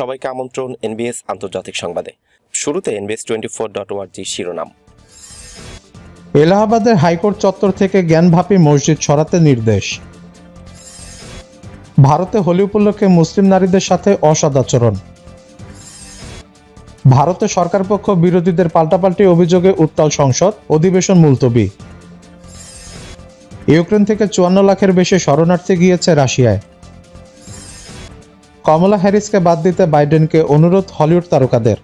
সবাইকে আমন্ত্রণ এনবিএস আন্তর্জাতিক সংবাদে। শুরুতে এনবিএস টোয়েন্টি ফোর ডট ওয়ার্জি শিরোনাম। এলাহাবাদের হাইকোর্ট চত্বর থেকে জ্ঞানভাপী মসজিদ সরাতে নির্দেশ। ভারতে হোলি উপলক্ষে মুসলিম নারীদের সাথে অসদাচরণ ভারতে সরকার পক্ষ বিরোধীদের পাল্টাপাল্টি অভিযোগে উত্তাল সংসদ, অধিবেশন মুলতবি। ইউক্রেন থেকে চুয়ান্ন লাখের বেশি শরণার্থী গিয়েছে রাশিয়ায়। কমলা হ্যারিসকে বাদ দিতে বাইডেনকে অনুরোধ হলিউড তারকাদের।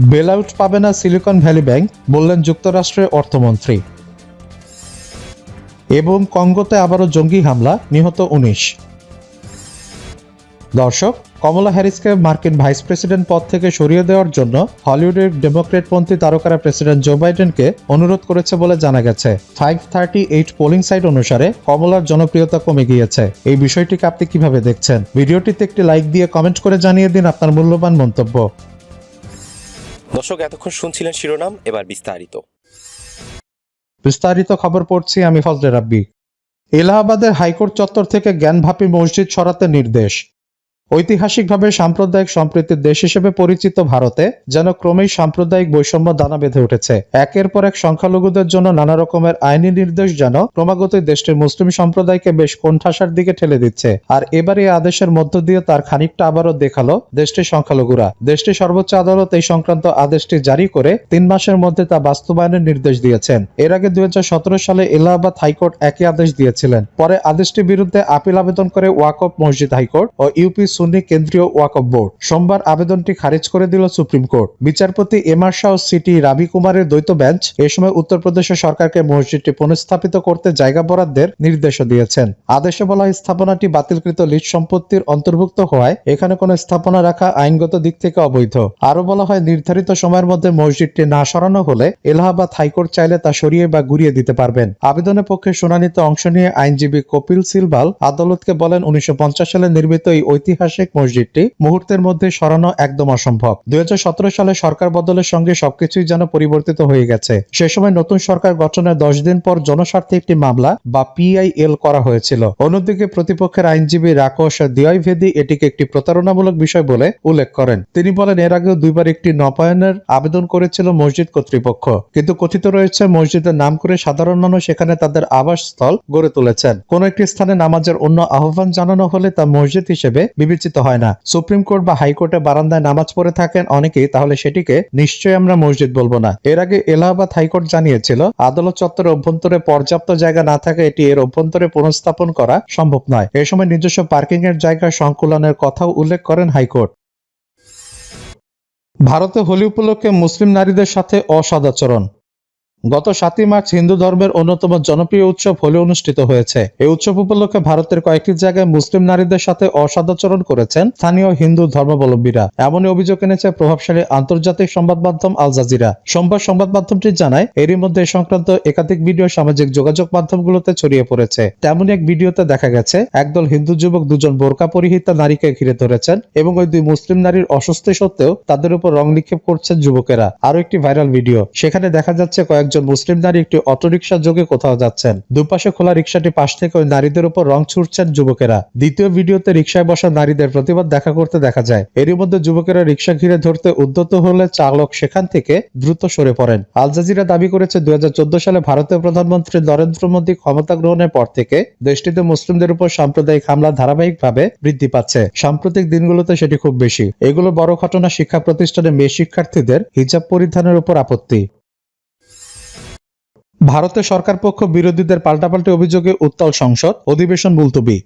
বেলআউট পাবে না সিলিকন ভ্যালি ব্যাংক, বললেন যুক্তরাষ্ট্রের অর্থমন্ত্রী। এবং কঙ্গোতে আবারও জঙ্গি হামলা, নিহত উনিশ। দর্শক কমলা হ্যারিসকে মার্কিন ভাইস প্রেসিডেন্ট পদ থেকে সরিয়ে দেওয়ার জন্য হলিউডের ডেমোক্রেটপন্থী তারকারা প্রেসিডেন্ট জো বাইডেনকে অনুরোধ করেছে বলে জানা গেছে। Five thirty eight polling site অনুসারে কমলার জনপ্রিয়তা কমে গিয়েছে। এই বিষয়টিকে আপনি কীভাবে দেখছেন? ভিডিওটিতে একটি লাইক দিয়ে কমেন্ট করে জানিয়ে দিন আপনার মূল্যবান মন্তব্য। দর্শক এতক্ষণ শুনছিলেন শিরোনাম এবার বিস্তারিত। বিস্তারিত খবর পড়ছি আমি ফজলে রাব্বি। এলাহাবাদের হাইকোর্ট চত্বর থেকে জ্ঞানভাপী মসজিদ সরাতে নির্দেশ। ঐতিহাসিকভাবে সাম্প্রদায়িক সম্প্রীতির দেশ হিসেবে পরিচিত ভারতে যেন ক্রমেই সাম্প্রদায়িক বৈষম্য দানা বেঁধে উঠেছে। একের পর এক সংখ্যালঘুদের জন্য নানা রকমের আইনি নির্দেশ যেন ক্রমাগত দেশটির মুসলিম সম্প্রদায়কে বেশ কোণঠাসার দিকে ঠেলে দিচ্ছে। আর এবার এই আদেশের মধ্য দিয়ে তার খানিকটা আবারও দেখাল দেশটির সংখ্যালঘুরা। দেশটির সর্বোচ্চ আদালত এই সংক্রান্ত আদেশটি জারি করে তিন মাসের মধ্যে তা বাস্তবায়নের নির্দেশ দিয়েছেন। এর আগে দুই হাজার সতেরো সালে এলাহাবাদ হাইকোর্ট একই আদেশ দিয়েছিলেন। পরে আদেশটির বিরুদ্ধে আপিল আবেদন করে ওয়াকফ মসজিদ হাইকোর্ট ও ইউপি সুন্নি কেন্দ্রীয় ওয়াকফ বোর্ড। সোমবার আবেদনটি খারিজ করে দিল সুপ্রিম কোর্ট। বিচারপতি M R Shah C T Ravi কুমারের দ্বৈত বেঞ্চ এ সময় উত্তরপ্রদেশের সরকারকে মসজিদটি পুনঃস্থাপিত করতে জায়গা বরাদ্দের নির্দেশ দিয়েছেন। আদেশে বলা হয়, স্থাপনাটি বাতিলকৃত লিজ সম্পত্তির অন্তর্ভুক্ত হওয়ায় এখানে কোনো স্থাপনা রাখা আইনগত দিক থেকে অবৈধ। আরও বলা হয়, নির্ধারিত সময়ের মধ্যে মসজিদটি না সরানো হলে এলাহাবাদ হাইকোর্ট চাইলে তা সরিয়ে বা ঘুরিয়ে দিতে পারবেন। আবেদনের পক্ষে শুনানিতে অংশ নিয়ে আইনজীবী কপিল সিলভাল আদালতকে বলেন, উনিশশো পঞ্চাশ সালে নির্মিত এই ঐতিহাসিক মসজিদটি মুহূর্তের মধ্যে সরানো একদম অসম্ভব। দুই হাজার সতেরো সালে সরকার বদলের সঙ্গে সবকিছুই যেন পরিবর্তিত হয়ে গেছে। সে সময় নতুন সরকার গঠনের দশ দিন পর জনস্বার্থে একটি মামলা বা পিআইএল করা হয়েছিল। অন্যদিকে প্রতিপক্ষের আইনজীবী রাকোশ দিয়াইভেদি এটিকে একটি প্রতারণামূলক বিষয় বলে উল্লেখ করেন। তিনি বলেন, এর আগেও দুইবার একটি নবায়নের আবেদন করেছিল মসজিদ কর্তৃপক্ষ। কিন্তু কথিত রয়েছে, মসজিদের নাম করে সাধারণ মানুষ সেখানে তাদের আবাসস্থল গড়ে তুলেছেন। কোন একটি স্থানে নামাজের অন্য আহ্বান জানানো হলে তা মসজিদ হিসেবে বিবেচিত হয় না। সুপ্রিম কোর্ট বা হাইকোর্টে বারান্দায় নামাজ পড়ে থাকেন অনেকেই, তাহলে সেটিকে নিশ্চয়ই আমরা মসজিদ বলব না। এর আগে এলাহাবাদ হাইকোর্ট জানিয়েছিল, আদালত চত্বরের অভ্যন্তরে পর্যাপ্ত জায়গা না থাকে এটি এর অভ্যন্তরে পুনঃস্থাপন করা সম্ভব নয়। এ সময় নিজস্ব পার্কিং এর জায়গা সংকুলনের কথাও উল্লেখ করেন হাইকোর্ট। ভারতে হোলি উপলক্ষে মুসলিম নারীদের সাথে অসদাচরণ। গত সাতই মার্চ হিন্দু ধর্মের অন্যতম জনপ্রিয় উৎসব হোলি অনুষ্ঠিত হয়েছে। এই উৎসব উপলক্ষে ভারতের কয়েকটি জায়গায় মুসলিম নারীদের সাথে অসদাচরণ করেছেন স্থানীয় হিন্দু ধর্মাবলম্বীরা। এমনই অভিযোগ এনেছে প্রভাবশালী আন্তর্জাতিক সংবাদ মাধ্যম আল জাজিরা। সোমবার সংবাদ মাধ্যমটি জানায়, এরই মধ্যে এ সংক্রান্ত একাধিক ভিডিও সামাজিক যোগাযোগ মাধ্যমগুলোতে ছড়িয়ে পড়েছে। তেমনই এক ভিডিওতে দেখা গেছে, একদল হিন্দু যুবক দুজন বোরকা পরিহিতা নারীকে ঘিরে ধরেছেন এবং ওই দুই মুসলিম নারীর অস্বস্তি সত্ত্বেও তাদের উপর রং নিক্ষেপ করছেন যুবকেরা। আরও একটি ভাইরাল ভিডিও, সেখানে দেখা যাচ্ছে কয়েকজন মুসলিম নারী একটি অটোরিকশা যোগে কোথাও যাচ্ছেন। দুপাশে খোলা রিক্সাটি পাশ থেকে ওই নারীদের উপর রং ছুটছেন যুবকেরা। দ্বিতীয় ভিডিওতে রিক্সায় বসা নারীদের প্রতিবাদ দেখা করতে দেখা যায়। এরই মধ্যে যুবকেরা রিক্সা ঘিরে ধরতে উদ্যত হলে চালক সেখান থেকে দ্রুত সরে পড়েন। আল জাজিরা দাবি করেছে, দুই হাজার চোদ্দ সালে ভারতের প্রধানমন্ত্রী নরেন্দ্র মোদী ক্ষমতা গ্রহণের পর থেকে দেশটিতে মুসলিমদের উপর সাম্প্রদায়িক হামলা ধারাবাহিকভাবে বৃদ্ধি পাচ্ছে। সাম্প্রতিক দিনগুলোতে সেটি খুব বেশি। এগুলো বড় ঘটনা শিক্ষা প্রতিষ্ঠানে মেয়ে শিক্ষার্থীদের হিজাব পরিধানের উপর আপত্তি। ভারতের সরকার পক্ষ বিরোধীদের পাল্টাপাল্টি অভিযোগে উত্তাল সংসদ অধিবেশন মুলতবি।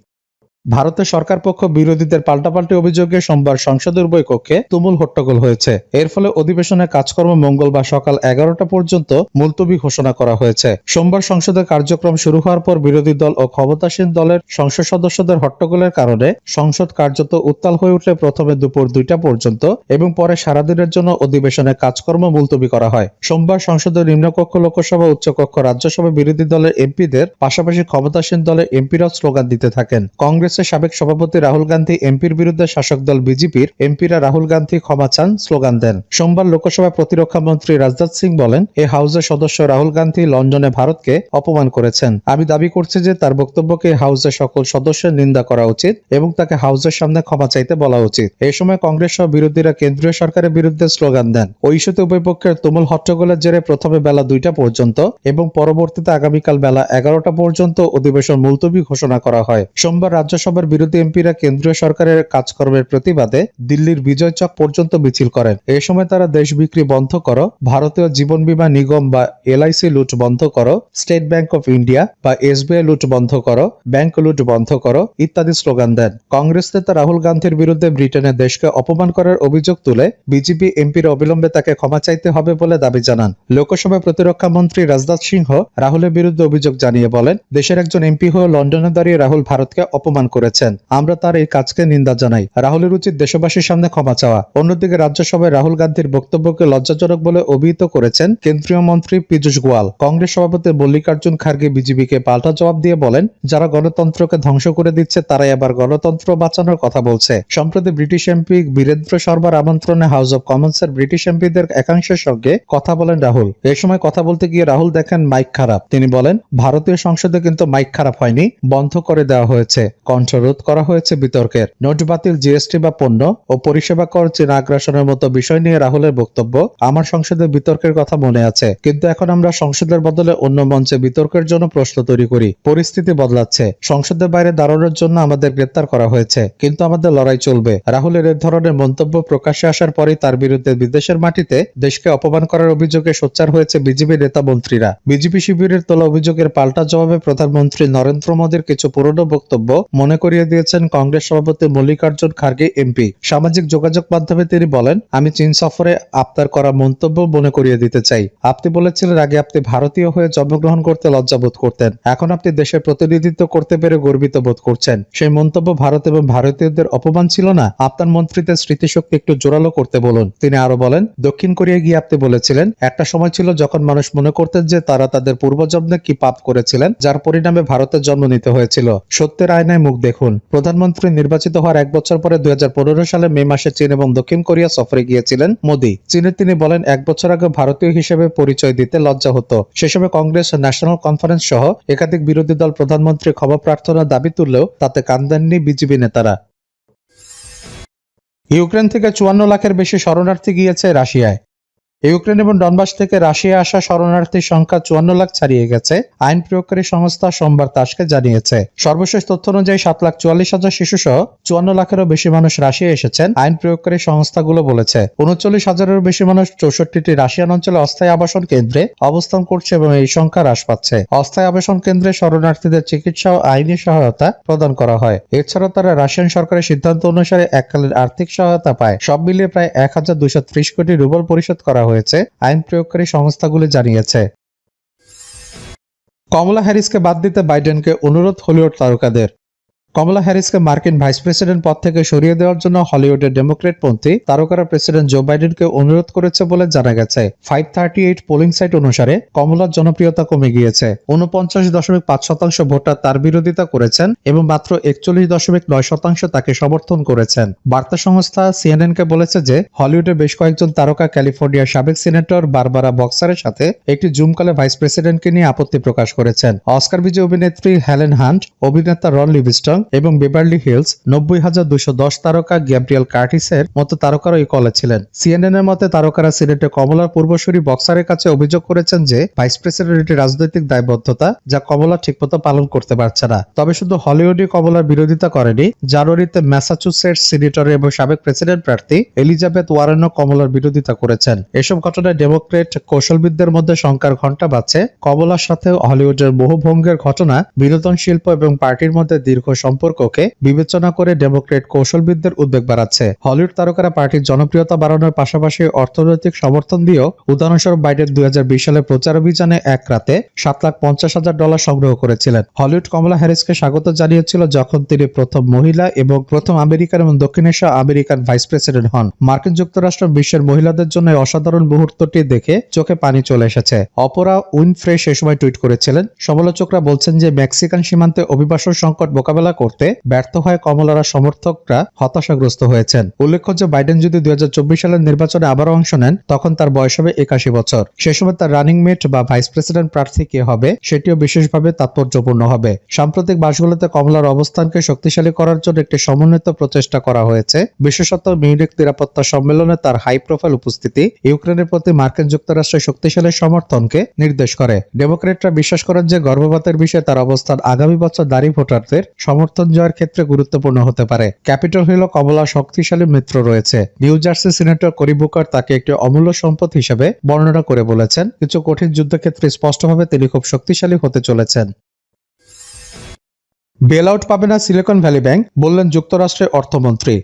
ভারতের সরকার পক্ষ বিরোধীদের পাল্টাপাল্টি অভিযোগে সোমবার সংসদের উভয় কক্ষে তুমুল হট্টগোল হয়েছে। এর ফলে অধিবেশনের কাজকর্ম মঙ্গলবার সকাল এগারোটা পর্যন্ত মুলতবি ঘোষণা করা হয়েছে। সোমবার সংসদের কার্যক্রম শুরু হওয়ার পর বিরোধী দল ও ক্ষমতাসীন দলের সংসদ সদস্যদের হট্টগোলের কারণে সংসদ কার্যত উত্তাল হয়ে উঠলে প্রথমে দুপুর দুইটা পর্যন্ত এবং পরে সারাদিনের জন্য অধিবেশনের কাজকর্ম মুলতবি করা হয়। সোমবার সংসদের নিম্নকক্ষ লোকসভা, উচ্চকক্ষ রাজ্যসভা বিরোধী দলের এমপিদের পাশাপাশি ক্ষমতাসীন দলের এমপিরাও স্লোগান দিতে থাকেন। কংগ্রেস কংগ্রেসের সাবেক সভাপতি রাহুল গান্ধী, এমপির বিরুদ্ধে শাসক দল বিজেপির এমপিরা রাহুল গান্ধী ক্ষমা চান, স্লোগান দেন। সোমবার লোকসভা প্রতিরক্ষা মন্ত্রী রাজনাথ সিং বলেন, এ হাউসের সদস্য রাহুল গান্ধী লন্ডনে ভারতকে অপমান করেছেন। আমি দাবি করছি যে তার বক্তব্যকে হাউসের সকল সদস্যের নিন্দা করা উচিত এবং তাকে হাউসের সামনে ক্ষমা চাইতে বলা উচিত। এই সময় কংগ্রেস সহ বিরোধীরা কেন্দ্রীয় সরকারের বিরুদ্ধে স্লোগান দেন। ওই ইস্যুতে উভয় পক্ষের তুমুল হট্টগোলের জেরে প্রথমে বেলা দুইটা পর্যন্ত এবং পরবর্তীতে আগামীকাল বেলা এগারোটা পর্যন্ত অধিবেশন মুলতবি ঘোষণা করা হয়। সোমবার রাজ্যসভার বিরোধী এমপিরা কেন্দ্রীয় সরকারের কাজকর্মের প্রতিবাদে দিল্লির বিজয় চক পর্যন্ত মিছিল করেন। এ সময় তারা দেশ বিক্রি বন্ধ করো, ভারতীয় জীবন বীমা নিগম বা এলআইসি লুট বন্ধ করো, স্টেট ব্যাংক অফ ইন্ডিয়া বা এসবিআই লুট বন্ধ করো, ব্যাংক লুট বন্ধ করো ইত্যাদি স্লোগান দেন। কংগ্রেস নেতা রাহুল গান্ধীর বিরুদ্ধে ব্রিটেনের দেশকে অপমান করার অভিযোগ তুলে বিজেপি এমপির অবিলম্বে তাকে ক্ষমা চাইতে হবে বলে দাবি জানান। লোকসভা প্রতিরক্ষা মন্ত্রী রাজনাথ সিংহ রাহুলের বিরুদ্ধে অভিযোগ জানিয়ে বলেন, দেশের একজন এমপি হয়ে লন্ডনে দাঁড়িয়ে রাহুল ভারতকে অপমান করেছেন। আমরা তার এই কাজকে নিন্দা জানাই। রাহুলের উচিত দেশবাসীর সামনে ক্ষমা চাওয়া। অন্যদিকে রাজ্যসভায় রাহুল গান্ধীর বক্তব্যকে লজ্জাজনক বলে অভিহিত করেছেন কেন্দ্রীয় মন্ত্রী পীযূষ গোয়াল। কংগ্রেস সভাপতি মল্লিকার্জুন খার্গে বিজেপিকে পাল্টা জবাব দিয়ে বলেন, যারা গণতন্ত্রকে ধ্বংস করে দিচ্ছে, তারাই আবার গণতন্ত্র বাঁচানোর কথা বলছে। সম্প্রতি ব্রিটিশ এমপি বীরেন্দ্র শর্মার আমন্ত্রণে হাউস অব কমন্সের ব্রিটিশ এমপিদের একাংশের সঙ্গে কথা বলেন রাহুল। এ সময় কথা বলতে গিয়ে রাহুল দেখেন মাইক খারাপ। তিনি বলেন, ভারতীয় সংসদে কিন্তু মাইক খারাপ হয়নি, বন্ধ করে দেওয়া হয়েছে। কণ্ঠরোধ করা হয়েছে বিতর্কের। নোট বাতিল, জিএসটি বা পণ্য ও পরিষেবা কর চীনা আগ্রাসনের মতো বিষয় নিয়ে রাহুলের বক্তব্য আমার সংসদে বিতর্কের কথা মনে আছে। কিন্তু এখন আমরা সংসদের বদলে অন্য মঞ্চে বিতর্কের জন্য প্রশ্ন তৈরি করি। পরিস্থিতি বদলাচ্ছে। সংসদের বাইরে দাঁড়ানোর জন্য আমাদের গ্রেপ্তার করা হয়েছে। কিন্তু আমাদের লড়াই চলবে। রাহুলের এ ধরনের মন্তব্য প্রকাশ্যে আসার পরেই তার বিরুদ্ধে বিদেশের মাটিতে দেশকে অপমান করার অভিযোগে সোচ্চার হয়েছে বিজেপি নেতা মন্ত্রীরা। বিজেপি শিবিরের তোলা অভিযোগের পাল্টা জবাবে প্রধানমন্ত্রী নরেন্দ্র মোদীর কিছু পুরনো বক্তব্য মনে করিয়ে দিয়েছেন কংগ্রেস সভাপতি মল্লিকার্জুন খার্গে, এমপি। সামাজিক যোগাযোগ মাধ্যমে তিনি বলেন, আমি চীন সফরে আপনার করা মন্তব্য মনে করিয়ে দিতে চাই। আপনি বলেছিলেন আগে আপনি ভারতীয় হয়ে জন্মগ্রহণ করতে লজ্জাবোধ করতেন। এখন আপনি দেশের প্রতিনিধিত্ব করতে পেরে গর্বিত বোধ করছেন। সেই মন্তব্য ভারত এবং ভারতীয়দের অপমান ছিল না? আপনার মন্ত্রীদের স্মৃতিশক্তি একটু জোরালো করতে বলুন। তিনি আরও বলেন, দক্ষিণ কোরিয়া গিয়ে আপনি বলেছিলেন, একটা সময় ছিল যখন মানুষ মনে করতেন যে তারা তাদের পূর্বজন্মে কি পাপ করেছিলেন, যার পরিণামে ভারতের জন্ম নিতে হয়েছিল। সত্যের আয়নায় মুখ দেখুন। প্রধানমন্ত্রী নির্বাচিত হওয়ার এক বছর পরে দুই হাজার পনেরো সালে মে মাসে চীন এবং দক্ষিণ কোরিয়া সফরে গিয়েছিলেন মোদী। চীনে তিনি বলেন, এক বছর আগে ভারতীয় হিসেবে পরিচয় দিতে লজ্জা হতো। সে সময় কংগ্রেস, ন্যাশনাল কনফারেন্স সহ একাধিক বিরোধী দল প্রধানমন্ত্রী ক্ষমা প্রার্থনার দাবি তুললেও তাতে কান দেননি বিজেপি নেতারা। ইউক্রেন থেকে চুয়ান্ন লাখের বেশি শরণার্থী গিয়েছে রাশিয়ায়। ইউক্রেন এবং ডনবাস থেকে রাশিয়া আসা শরণার্থীর সংখ্যা চুয়ান্ন লাখ ছাড়িয়ে গেছে, আইন প্রয়োগকারী সংস্থা সোমবার তাসকে জানিয়েছে। সর্বশেষ তথ্য অনুযায়ী সাত লাখ চুয়াল্লিশ হাজার শিশু সহ চুয়ান্ন লাখেরও বেশি মানুষ রাশিয়া এসেছেন, আইন প্রয়োগকারী সংস্থাগুলো বলেছে। উনচল্লিশ হাজারেরও বেশি মানুষ চৌষট্টিটি রাশিয়ান অঞ্চলে অস্থায়ী আবাসন কেন্দ্রে অবস্থান করছে এবং এই সংখ্যা হ্রাস পাচ্ছে। অস্থায়ী আবাসন কেন্দ্রে শরণার্থীদের চিকিৎসা ও আইনি সহায়তা প্রদান করা হয়। এছাড়াও তারা রাশিয়ান সরকারের সিদ্ধান্ত অনুসারে এককালীন আর্থিক সহায়তা পায়। সব মিলিয়ে প্রায় এক হাজার দুইশো ত্রিশ কোটি রুবল পরিশোধ করা হয়েছে আইন প্রয়োগকারী সংস্থাগুলি জানিয়েছে। কমলা হ্যারিসকে বাদ দিতে বাইডেনকে অনুরোধ হলিউড তারকাদের। কমলা হ্যারিসকে মার্কিন ভাইস প্রেসিডেন্ট পদ থেকে সরিয়ে দেওয়ার জন্য হলিউডের ডেমোক্রেট পন্থী তারকারা প্রেসিডেন্ট জো বাইডেনকে অনুরোধ করেছে বলে জানা গেছে। Five thirty eight polling site অনুসারে কমলার জনপ্রিয়তা কমে গিয়েছে। উনপঞ্চাশ দশমিক পাঁচ শতাংশ ভোটার তার বিরোধিতা করেছেন এবং মাত্র একচল্লিশ দশমিক নয় শতাংশ তাকে সমর্থন করেছেন। বার্তা সংস্থা সিএনএন কে বলেছে যে হলিউডের বেশ কয়েকজন তারকা ক্যালিফোর্নিয়ার সাবেক সিনেটর, বারবারা বক্সারের সাথে একটি জুম কলে ভাইস প্রেসিডেন্টকে নিয়ে আপত্তি প্রকাশ করেছেন। অস্কার বিজয়ী অভিনেত্রী হেলেন হান্ট, অভিনেতা রন লিভিস্টন এবং বেভারলি হিলস নব্বই হাজার দুশো দশ তারকা গ্যাব্রিয়েল কার্টিসের মতো তারকারা এই কলে ছিলেন। সিএনএন এর মতে তারকারা সিনেটে কমলার পূর্বসূরি বক্সারের কাছে অভিযোগ করেছেন যে, ভাইস প্রেসিডেন্ট রাজনৈতিক দায়বদ্ধতা যা কমলা ঠিকমতো পালন করতে পারছে না। তবে শুধু হলিউডই কমলার বিরোধিতা করেনি, জানুয়ারিতে ম্যাসাচুসেটস সিনেটর এবং সাবেক প্রেসিডেন্ট প্রার্থী এলিজাবেথ ওয়ারেনও কমলার বিরোধিতা করেছেন। এসব ঘটনায় ডেমোক্রেট কৌশলবিদদের মধ্যে শঙ্কার ঘণ্টা বাজছে। কমলার সাথে হলিউডের বহু ভঙ্গের ঘটনা, বিনোদন শিল্প এবং পার্টির মধ্যে দীর্ঘ সম্পর্ককে বিবেচনা করে ডেমোক্রেট কৌশলবিদদের উদ্বেগ বাড়াচ্ছে। হলিউড তারকারা পার্টির জনপ্রিয়তা বাড়ানোর পাশাপাশি অর্থনৈতিক সমর্থন দিয়েও উদাহরণস্বরূপ বাইডেন দুই সালে প্রচার অভিযানে এক রাতে সাত লাখ পঞ্চাশ হাজার ডলার সংগ্রহ করেছিলেন। হলিউড কমলা হ্যারিসকে স্বাগত জানিয়েছিল যখন তিনি প্রথম মহিলা এবং প্রথম আমেরিকান এবং দক্ষিণ এশিয়া আমেরিকান ভাইস প্রেসিডেন্ট হন। মার্কিন যুক্তরাষ্ট্র বিশ্বের মহিলাদের জন্য অসাধারণ মুহূর্তটি দেখে চোখে পানি চলে এসেছে। অপরা উইনফ্রে সে সময় টুইট করেছিলেন, সমালোচকরা বলছেন যে মেক্সিকান সীমান্তে অভিবাসন সংকট মোকাবেলা করতে ব্যর্থ হয়ে কমলারা সমর্থকরা হতাশাগ্রস্ত হয়েছেন। উল্লেখ্য যে বাইডেন যদি দুই সালের নির্বাচনে আবারও অংশ নেন, তখন তার বয়স হবে একাশি বছর। সে সময় তার রানিং মেট বা ভাইস প্রেসিডেন্ট প্রার্থী কে হবে, সেটিও বিশেষভাবে তাৎপর্যপূর্ণ হবে। সাম্প্রতিক মাসগুলোতে কমলার অবস্থানকে শক্তিশালী করার জন্য একটি সমন্বিত প্রচেষ্টা করা হয়েছে। বিশেষত মিউনিক নিরাপত্তা সম্মেলনে তার হাই প্রোফাইল উপস্থিতি ইউক্রেনের প্রতি মার্কিন যুক্তরাষ্ট্রের শক্তিশালী সমর্থনকে নির্দেশ করে। ডেমোক্রেটরা বিশ্বাস করেন যে গর্ভপাতের বিষয়ে তার অবস্থান আগামী বছর দাঁড়ি ভোটারদের সমর্থন জয়ের ক্ষেত্রে গুরুত্বপূর্ণ হতে পারে। ক্যাপিটল হিল কমলা শক্তিশালী মিত্র রয়েছে। নিউ জার্সি সিনেটর করিবুকার তাকে একটি অমূল্য সম্পদ হিসেবে বর্ণনা করে বলেছেন। কিছু কঠিন যুদ্ধক্ষেত্রে স্পষ্টভাবে তিনি খুব শক্তিশালী হতে চলেছেন। বেল আউট পাবে না সিলিকন ভ্যালি ব্যাংক, বললেন যুক্তরাষ্ট্রের অর্থমন্ত্রী।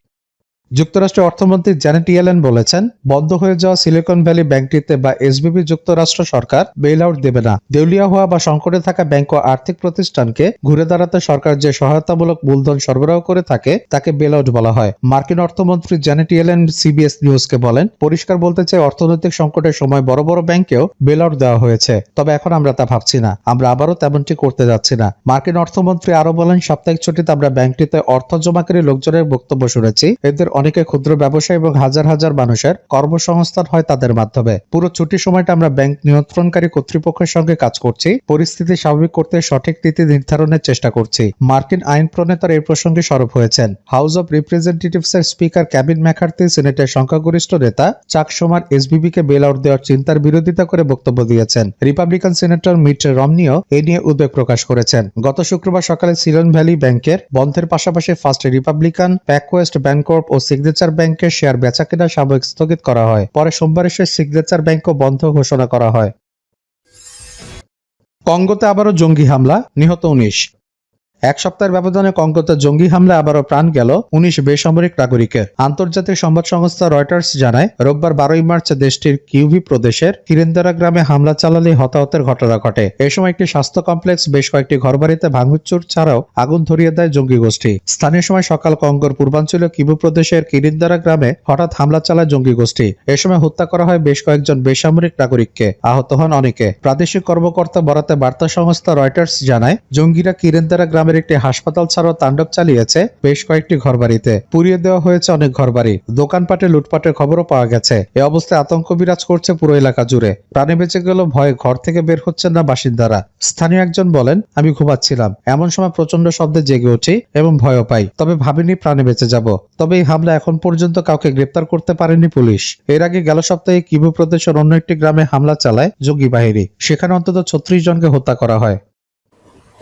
যুক্তরাষ্ট্রের অর্থমন্ত্রী জ্যানেট ইয়েলেন বলেছেন, বন্ধ হয়ে যাওয়া সিলিকন ভ্যালি ব্যাংকটিতে বা এসবিবি যুক্তরাষ্ট্র সরকার বেল আউট দেবে না। দেউলিয়া হওয়া বা সংকটে থাকা ব্যাংক ও আর্থিক প্রতিষ্ঠানকে ঘুরে দাঁড়াতে সরকার যে সহায়তামূলক মূলধন সরবরাহ করে থাকে, তাকে বেল আউট বলা হয়। মার্কিন অর্থমন্ত্রী জ্যানেট ইয়েলেন সিবিএস নিউজকে বলেন, পরিষ্কার বলতে চাই অর্থনৈতিক সংকটের সময় বড় বড় ব্যাংকেও বেল আউট দেওয়া হয়েছে, তবে এখন আমরা তা ভাবছি না। আমরা আবারও তেমনটি করতে যাচ্ছি না। মার্কিন অর্থমন্ত্রী আরও বলেন, সাপ্তাহিক ছুটিতে আমরা ব্যাংকটিতে অর্থ জমাকারী লোকজনের বক্তব্য শুনেছি। এদের অনেকে ক্ষুদ্র ব্যবসায়ী এবং হাজার হাজার মানুষের কর্মসংস্থান হয় তাদের মাধ্যমে। পুরো ছুটির সময়টা আমরা ব্যাংক নিয়ন্ত্রণকারী কর্তৃপক্ষের সঙ্গে কাজ করছি। পরিস্থিতি স্বাভাবিক করতে সঠিক নীতি নির্ধারণের চেষ্টা করছি। মার্কিন আইন প্রণেতারা এই প্রসঙ্গে সরব হয়েছেন। হাউস অব রিপ্রেজেন্টেটিভস এর স্পিকার ক্যাবিন ম্যাকার্থি, সিনেটের সংখ্যাগরিষ্ঠ নেতা চাক সোমার এসবিবি কে বেল আউট দেওয়ার চিন্তার বিরোধিতা করে বক্তব্য দিয়েছেন। রিপাবলিকান সিনেটর মিট রমনিও এ নিয়ে উদ্বেগ প্রকাশ করেছেন। গত শুক্রবার সকালে সিলন ভ্যালি ব্যাংকের বন্ধের পাশাপাশি ফার্স্ট রিপাবলিকান প্যাকওয়েস্ট ব্যাংকর্প ও সিগনেচার ব্যাংকের শেয়ার বেচা কেনা সাময়িক স্থগিত করা হয়। পরে সোমবার এসে সিগনেচার ব্যাংকও বন্ধ ঘোষণা করা হয়। কঙ্গোতে আবারও জঙ্গি হামলা, নিহত উনিশ। এক সপ্তাহের ব্যবধানে কঙ্গোতে জঙ্গি হামলা আবারও প্রাণ গেল উনিশ বেসামরিক নাগরিকের আন্তর্জাতিক সংবাদ সংস্থা রয়টার্স জানায়, রোববার বারোই মার্চ দেশটির কিউভি প্রদেশের কিরেন্দারা গ্রামে হামলা চালালে হতাহতের ঘটনা ঘটে। এ সময় একটি স্বাস্থ্য কমপ্লেক্স, বেশ কয়েকটি ঘরবাড়িতে ভাঙচুর ছাড়াও আগুন ধরিয়ে দেয় জঙ্গি গোষ্ঠী। স্থানীয় সময় সকাল কঙ্গোর পূর্বাঞ্চলীয় কিবু প্রদেশের কিরিন্দারা গ্রামে হঠাৎ হামলা চালায় জঙ্গি গোষ্ঠী। এ সময় হত্যা করা হয় বেশ কয়েকজন বেসামরিক নাগরিককে। আহত হন অনেকে। প্রাদেশিক কর্মকর্তা বরাতে বার্তা সংস্থা রয়টার্স জানায়, জঙ্গিরা কিরেন্দারা গ্রামের একটি হাসপাতাল ছাড়াও তাণ্ডব চালিয়েছে বেশ কয়েকটি ঘরবাড়িতে। পুড়িয়ে দেওয়া হয়েছে অনেক ঘরবাড়ি। দোকানপাটে লুটপাটের খবরও পাওয়া গেছে। এ অবস্থায় আতঙ্ক বিরাজ করছে পুরো এলাকা জুড়ে। প্রাণে বেঁচে গেল ভয়ে ঘর থেকে বের হচ্ছেন না বাসিন্দারা। স্থানীয় একজন বলেন, আমি ঘুমাচ্ছিলাম। এমন সময় প্রচণ্ড শব্দে জেগে উঠি এবং ভয়ও পাই। তবে ভাবিনি প্রাণে বেঁচে যাব। তবে এই হামলা এখন পর্যন্ত কাউকে গ্রেপ্তার করতে পারেনি পুলিশ। এর আগে গেল সপ্তাহে কিবু প্রদেশের অন্য একটি গ্রামে হামলা চালায় জঙ্গি বাহিনী। সেখানে অন্তত ছত্রিশ জনকে হত্যা করা হয়।